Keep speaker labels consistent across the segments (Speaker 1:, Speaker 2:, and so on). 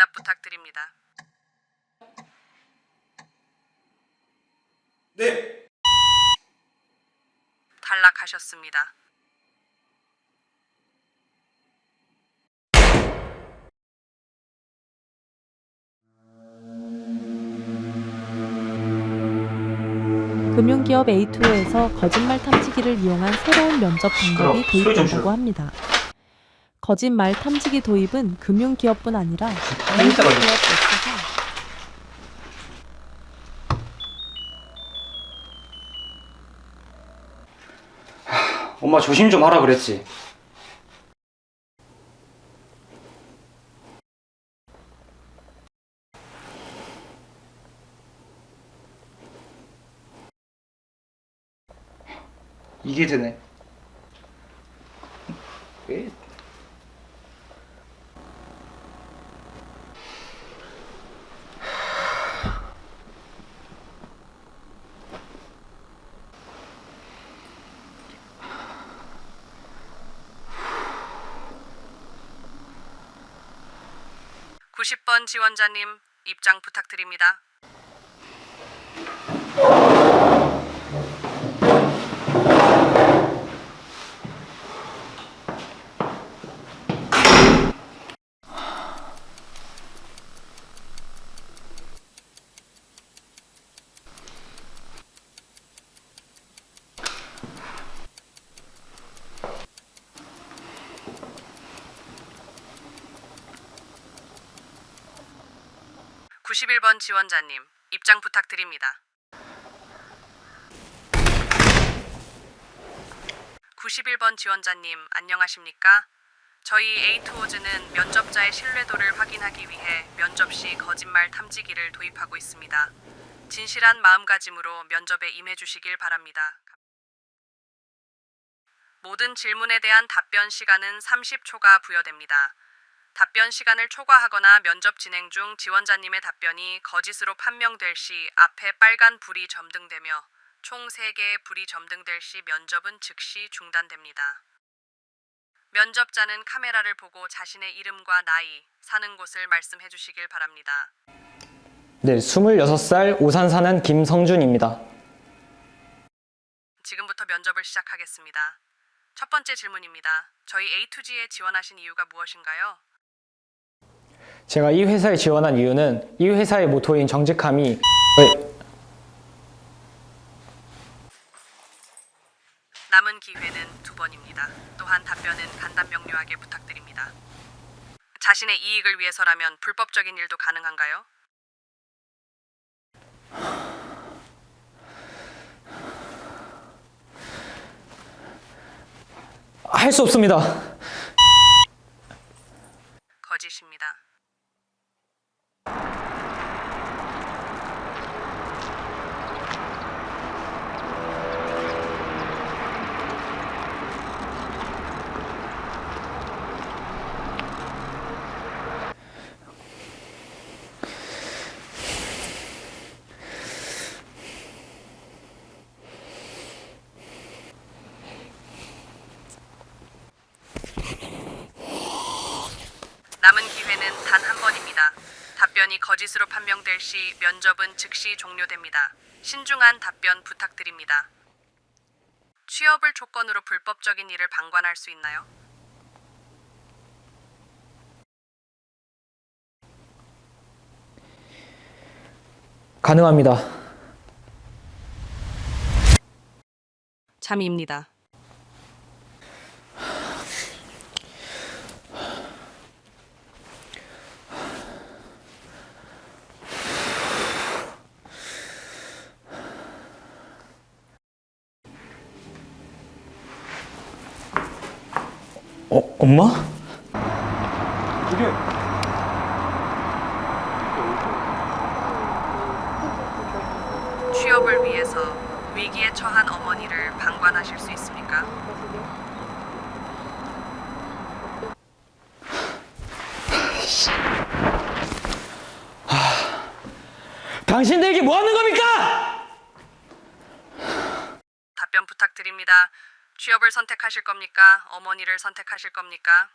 Speaker 1: 대답 부탁드립니다.
Speaker 2: 네.
Speaker 1: 탈락하셨습니다.
Speaker 3: 금융기업 A2에서 거짓말 탐지기를 이용한 새로운 면접 방법이 도입된다고. 합니다. 거짓말 탐지기 도입은 금융기업뿐 아니라 모든
Speaker 2: 걸려.
Speaker 3: 기업에서
Speaker 2: 엄마 조심 좀 하라 그랬지. 이게 되네.
Speaker 1: 90번 지원자님 입장 부탁드립니다. 구십일 번 지원자님 입장 부탁드립니다. 91번 지원자님 안녕하십니까? 저희 에이트워즈는 면접자의 신뢰도를 확인하기 위해 면접 시 거짓말 탐지기를 도입하고 있습니다. 진실한 마음가짐으로 면접에 임해 주시길 바랍니다. 모든 질문에 대한 답변 시간은 30초가 부여됩니다. 답변 시간을 초과하거나 면접 진행 중 지원자님의 답변이 거짓으로 판명될 시 앞에 빨간 불이 점등되며 총 3개의 불이 점등될 시 면접은 즉시 중단됩니다. 면접자는 카메라를 보고 자신의 이름과 나이, 사는 곳을 말씀해 주시길 바랍니다.
Speaker 4: 네, 26살 오산 사는 김성준입니다.
Speaker 1: 지금부터 면접을 시작하겠습니다. 첫 번째 질문입니다. 저희 A2G에 지원하신 이유가 무엇인가요?
Speaker 4: 제가 이 회사에 지원한 이유는 이 회사의 모토인 정직함이 네,
Speaker 1: 남은 기회는 두 번입니다. 또한 답변은 간단 명료하게 부탁드립니다. 자신의 이익을 위해서라면 불법적인 일도 가능한가요?
Speaker 4: 할 수 없습니다.
Speaker 1: 남은 기회는 단 한 번입니다. 답변이 거짓으로 판명될 시 면접은 즉시 종료됩니다. 신중한 답변 부탁드립니다. 취업을 조건으로 불법적인 일을 방관할 수 있나요?
Speaker 4: 가능합니다.
Speaker 1: 참입니다.
Speaker 4: 어, 엄마?
Speaker 2: 이게
Speaker 1: 취업을 위해서 위기에 처한 어머니를 방관하실 수 있습니까?
Speaker 4: 당신들에게 뭐 하는 겁니까?
Speaker 1: 답변 부탁드립니다. 취업을 선택하실 겁니까? 어머니를 선택하실 겁니까?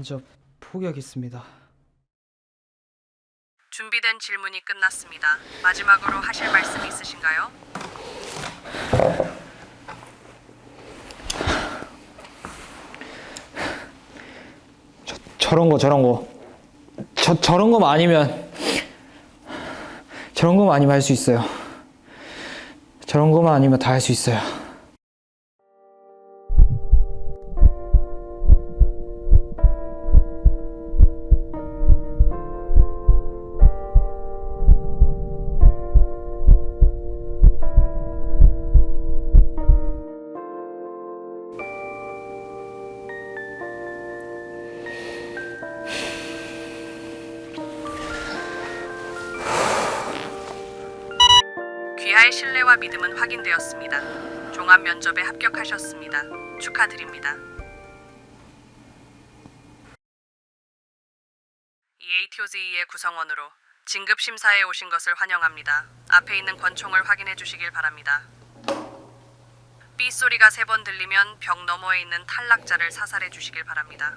Speaker 5: 면접 포기하겠습니다.
Speaker 1: 준비된 질문이 끝났습니다. 마지막으로 하실 말씀 있으신가요?
Speaker 4: 저런 거 저런 거. 저 저런 거만 아니면 저런 거만 아니면 할 수 있어요. 저런 거만 아니면 다 할 수 있어요.
Speaker 1: 신뢰와 믿음은 확인되었습니다. 종합 면접에 합격하셨습니다. 축하드립니다. EATOZE의 구성원으로 진급 심사에 오신 것을 환영합니다. 앞에 있는 권총을 확인해 주시길 바랍니다. 삐 소리가 세 번 들리면 벽 너머에 있는 탈락자를 사살해 주시길 바랍니다.